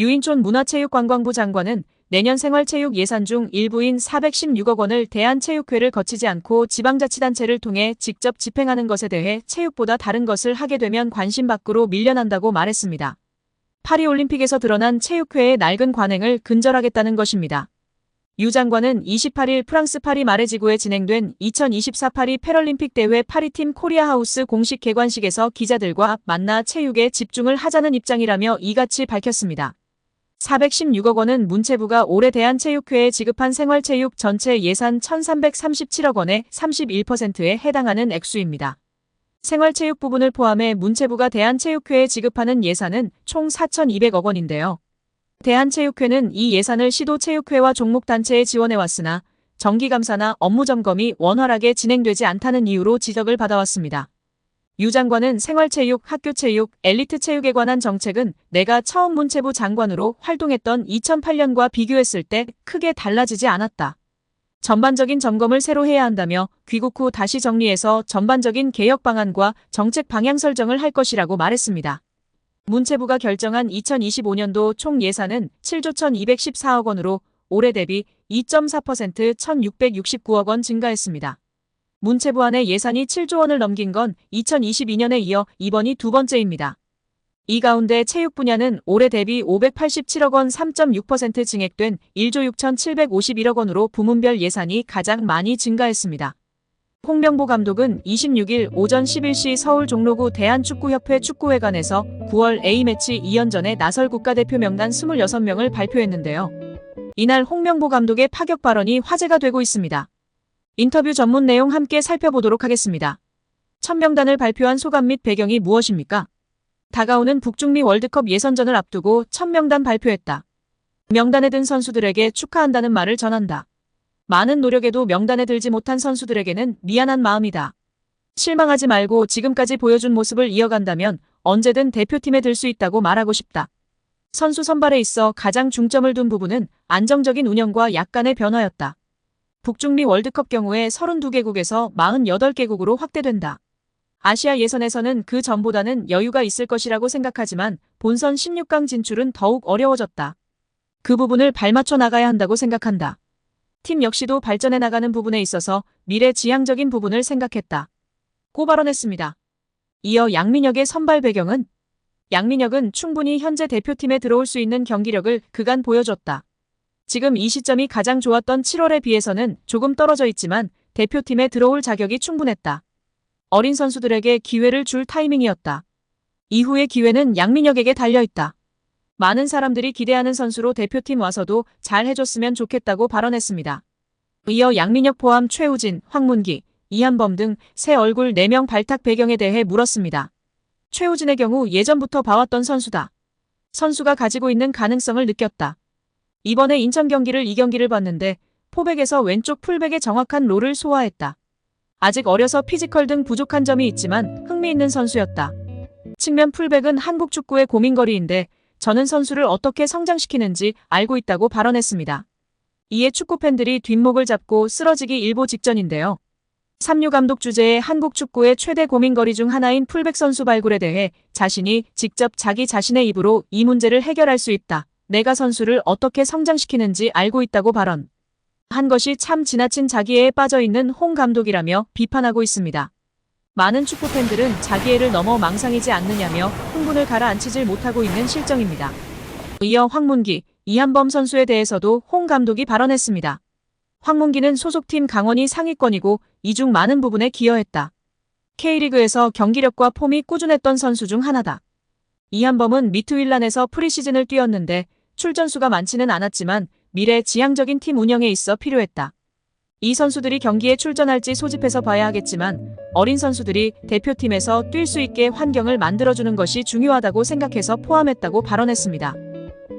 유인촌 문화체육관광부 장관은 내년 생활체육 예산 중 일부인 416억 원을 대한체육회를 거치지 않고 지방자치단체를 통해 직접 집행하는 것에 대해 체육보다 다른 것을 하게 되면 관심 밖으로 밀려난다고 말했습니다. 파리올림픽에서 드러난 체육회의 낡은 관행을 근절하겠다는 것입니다. 유 장관은 28일 프랑스 파리 마레지구에 진행된 2024 파리 패럴림픽 대회 파리팀 코리아 하우스 공식 개관식에서 기자들과 만나 체육에 집중을 하자는 입장이라며 이같이 밝혔습니다. 416억 원은 문체부가 올해 대한체육회에 지급한 생활체육 전체 예산 1337억 원의 31%에 해당하는 액수입니다. 생활체육 부분을 포함해 문체부가 대한체육회에 지급하는 예산은 총 4,200억 원인데요. 대한체육회는 이 예산을 시도체육회와 종목단체에 지원해왔으나 정기감사나 업무점검이 원활하게 진행되지 않다는 이유로 지적을 받아왔습니다. 유 장관은 생활체육, 학교체육, 엘리트체육에 관한 정책은 내가 처음 문체부 장관으로 활동했던 2008년과 비교했을 때 크게 달라지지 않았다. 전반적인 점검을 새로 해야 한다며 귀국 후 다시 정리해서 전반적인 개혁 방안과 정책 방향 설정을 할 것이라고 말했습니다. 문체부가 결정한 2025년도 총 예산은 7조 1214억 원으로 올해 대비 2.4% 1669억 원 증가했습니다. 문체부 안의 예산이 7조 원을 넘긴 건 2022년에 이어 이번이 두 번째입니다. 이 가운데 체육 분야는 올해 대비 587억 원 3.6% 증액된 1조 6,751억 원으로 부문별 예산이 가장 많이 증가했습니다. 홍명보 감독은 26일 오전 11시 서울 종로구 대한축구협회 축구회관에서 9월 A매치 2연전에 나설 국가대표 명단 26명을 발표했는데요. 이날 홍명보 감독의 파격 발언이 화제가 되고 있습니다. 인터뷰 전문 내용 함께 살펴보도록 하겠습니다. 첫 명단을 발표한 소감 및 배경이 무엇입니까? 다가오는 북중미 월드컵 예선전을 앞두고 첫 명단 발표했다. 명단에 든 선수들에게 축하한다는 말을 전한다. 많은 노력에도 명단에 들지 못한 선수들에게는 미안한 마음이다. 실망하지 말고 지금까지 보여준 모습을 이어간다면 언제든 대표팀에 들 수 있다고 말하고 싶다. 선수 선발에 있어 가장 중점을 둔 부분은 안정적인 운영과 약간의 변화였다. 북중미 월드컵 경우에 32개국에서 48개국으로 확대된다. 아시아 예선에서는 그 전보다는 여유가 있을 것이라고 생각하지만 본선 16강 진출은 더욱 어려워졌다. 그 부분을 발맞춰 나가야 한다고 생각한다. 팀 역시도 발전해 나가는 부분에 있어서 미래 지향적인 부분을 생각했다. 고 발언했습니다. 이어 양민혁의 선발 배경은 양민혁은 충분히 현재 대표팀에 들어올 수 있는 경기력을 그간 보여줬다. 지금 이 시점이 가장 좋았던 7월에 비해서는 조금 떨어져 있지만 대표팀에 들어올 자격이 충분했다. 어린 선수들에게 기회를 줄 타이밍이었다. 이후의 기회는 양민혁에게 달려있다. 많은 사람들이 기대하는 선수로 대표팀 와서도 잘 해줬으면 좋겠다고 발언했습니다. 이어 양민혁 포함 최우진, 황문기, 이한범 등 새 얼굴 4명 발탁 배경에 대해 물었습니다. 최우진의 경우 예전부터 봐왔던 선수다. 선수가 가지고 있는 가능성을 느꼈다. 이번에 인천 경기를 이 경기를 봤는데 포백에서 왼쪽 풀백의 정확한 롤을 소화했다. 아직 어려서 피지컬 등 부족한 점이 있지만 흥미있는 선수였다. 측면 풀백은 한국 축구의 고민거리인데 저는 선수를 어떻게 성장시키는지 알고 있다고 발언했습니다. 이에 축구 팬들이 뒷목을 잡고 쓰러지기 일보 직전인데요. 삼류 감독 주제의 한국 축구의 최대 고민거리 중 하나인 풀백 선수 발굴에 대해 자신이 직접 자기 자신의 입으로 이 문제를 해결할 수 있다. 내가 선수를 어떻게 성장시키는지 알고 있다고 발언. 한 것이 참 지나친 자기애에 빠져 있는 홍 감독이라며 비판하고 있습니다. 많은 축구 팬들은 자기애를 넘어 망상이지 않느냐며 흥분을 가라앉히질 못하고 있는 실정입니다. 이어 황문기, 이한범 선수에 대해서도 홍 감독이 발언했습니다. 황문기는 소속팀 강원이 상위권이고 이중 많은 부분에 기여했다. K리그에서 경기력과 폼이 꾸준했던 선수 중 하나다. 이한범은 미투일란에서 프리시즌을 뛰었는데 출전수가 많지는 않았지만 미래 지향적인 팀 운영에 있어 필요했다. 이 선수들이 경기에 출전할지 소집해서 봐야 하겠지만 어린 선수들이 대표팀에서 뛸 수 있게 환경을 만들어주는 것이 중요하다고 생각해서 포함했다고 발언했습니다.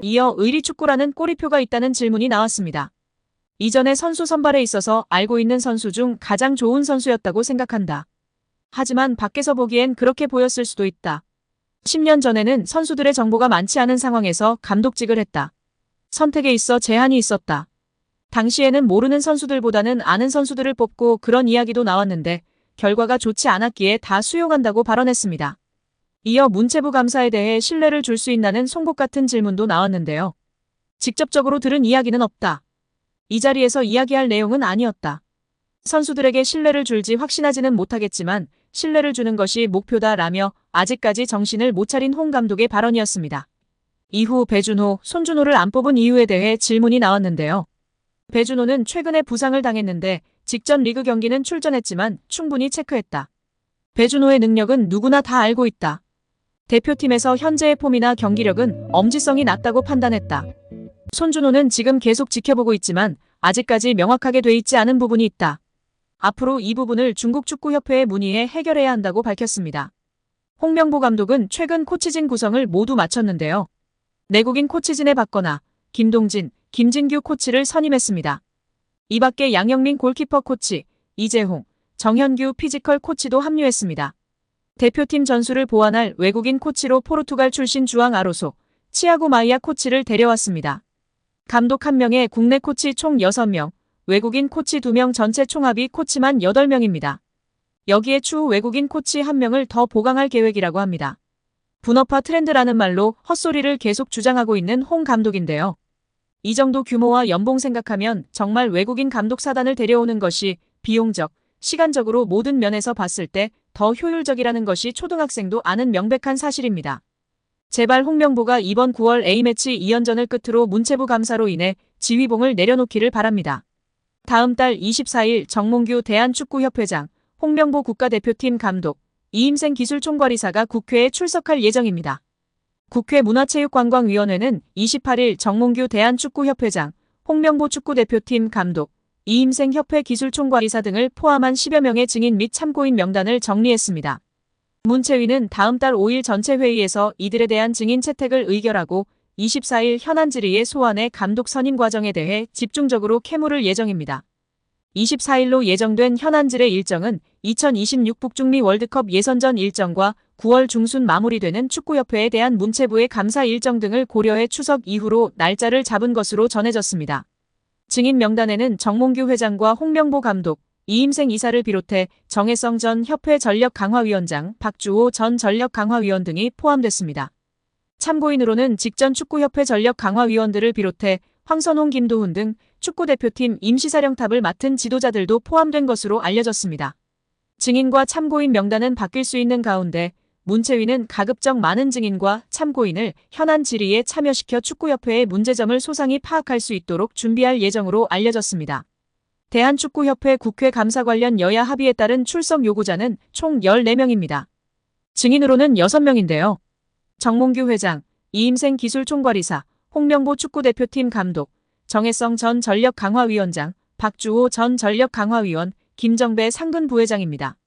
이어 의리축구라는 꼬리표가 있다는 질문이 나왔습니다. 이전에 선수 선발에 있어서 알고 있는 선수 중 가장 좋은 선수였다고 생각한다. 하지만 밖에서 보기엔 그렇게 보였을 수도 있다. 10년 전에는 선수들의 정보가 많지 않은 상황에서 감독직을 했다. 선택에 있어 제한이 있었다. 당시에는 모르는 선수들보다는 아는 선수들을 뽑고 그런 이야기도 나왔는데 결과가 좋지 않았기에 다 수용한다고 발언했습니다. 이어 문체부 감사에 대해 신뢰를 줄 수 있나는 송곳 같은 질문도 나왔는데요. 직접적으로 들은 이야기는 없다. 이 자리에서 이야기할 내용은 아니었다. 선수들에게 신뢰를 줄지 확신하지는 못하겠지만 신뢰를 주는 것이 목표다라며 아직까지 정신을 못 차린 홍 감독의 발언이었습니다. 이후 배준호, 손준호를 안 뽑은 이유에 대해 질문이 나왔는데요. 배준호는 최근에 부상을 당했는데 직전 리그 경기는 출전했지만 충분히 체크했다. 배준호의 능력은 누구나 다 알고 있다. 대표팀에서 현재의 폼이나 경기력은 엄지성이 낮다고 판단했다. 손준호는 지금 계속 지켜보고 있지만 아직까지 명확하게 돼 있지 않은 부분이 있다. 앞으로 이 부분을 중국 축구협회에 문의해 해결해야 한다고 밝혔습니다. 홍명보 감독은 최근 코치진 구성을 모두 마쳤는데요. 내국인 코치진에 받거나 김동진, 김진규 코치를 선임했습니다. 이 밖에 양영민 골키퍼 코치, 이재홍, 정현규 피지컬 코치도 합류했습니다. 대표팀 전술을 보완할 외국인 코치로 포르투갈 출신 주앙 아로소, 치아고 마이아 코치를 데려왔습니다. 감독 1명에 국내 코치 총 6명, 외국인 코치 2명 전체 총합이 코치만 8명입니다. 여기에 추후 외국인 코치 1명을 더 보강할 계획이라고 합니다. 분업화 트렌드라는 말로 헛소리를 계속 주장하고 있는 홍 감독인데요. 이 정도 규모와 연봉 생각하면 정말 외국인 감독 사단을 데려오는 것이 비용적, 시간적으로 모든 면에서 봤을 때 더 효율적이라는 것이 초등학생도 아는 명백한 사실입니다. 제발 홍명보가 이번 9월 A매치 2연전을 끝으로 문체부 감사로 인해 지휘봉을 내려놓기를 바랍니다. 다음 달 24일 정몽규 대한축구협회장, 홍명보 국가대표팀 감독, 이임생 기술총괄이사가 국회에 출석할 예정입니다. 국회 문화체육관광위원회는 28일 정몽규 대한축구협회장, 홍명보 축구대표팀 감독, 이임생 협회 기술총괄이사 등을 포함한 10여 명의 증인 및 참고인 명단을 정리했습니다. 문체위는 다음 달 5일 전체 회의에서 이들에 대한 증인 채택을 의결하고 24일 현안 질의의 소환에 감독 선임 과정에 대해 집중적으로 캐물을 예정입니다. 24일로 예정된 현안질의 일정은 2026 북중미 월드컵 예선전 일정과 9월 중순 마무리되는 축구협회에 대한 문체부의 감사 일정 등을 고려해 추석 이후로 날짜를 잡은 것으로 전해졌습니다. 증인 명단에는 정몽규 회장과 홍명보 감독, 이임생 이사를 비롯해 정혜성 전 협회 전력강화위원장, 박주호 전 전력강화위원 등이 포함됐습니다. 참고인으로는 직전 축구협회 전력 강화위원들을 비롯해 황선홍 김도훈 등 축구대표팀 임시사령탑을 맡은 지도자들도 포함된 것으로 알려졌습니다. 증인과 참고인 명단은 바뀔 수 있는 가운데 문체위는 가급적 많은 증인과 참고인을 현안 질의에 참여시켜 축구협회의 문제점을 소상히 파악할 수 있도록 준비할 예정으로 알려졌습니다. 대한축구협회 국회 감사 관련 여야 합의에 따른 출석 요구자는 총 14명입니다. 증인으로는 6명인데요. 정몽규 회장, 이임생 기술총괄이사, 홍명보 축구대표팀 감독, 정혜성 전 전력강화위원장, 박주호 전 전력강화위원, 김정배 상근 부회장입니다.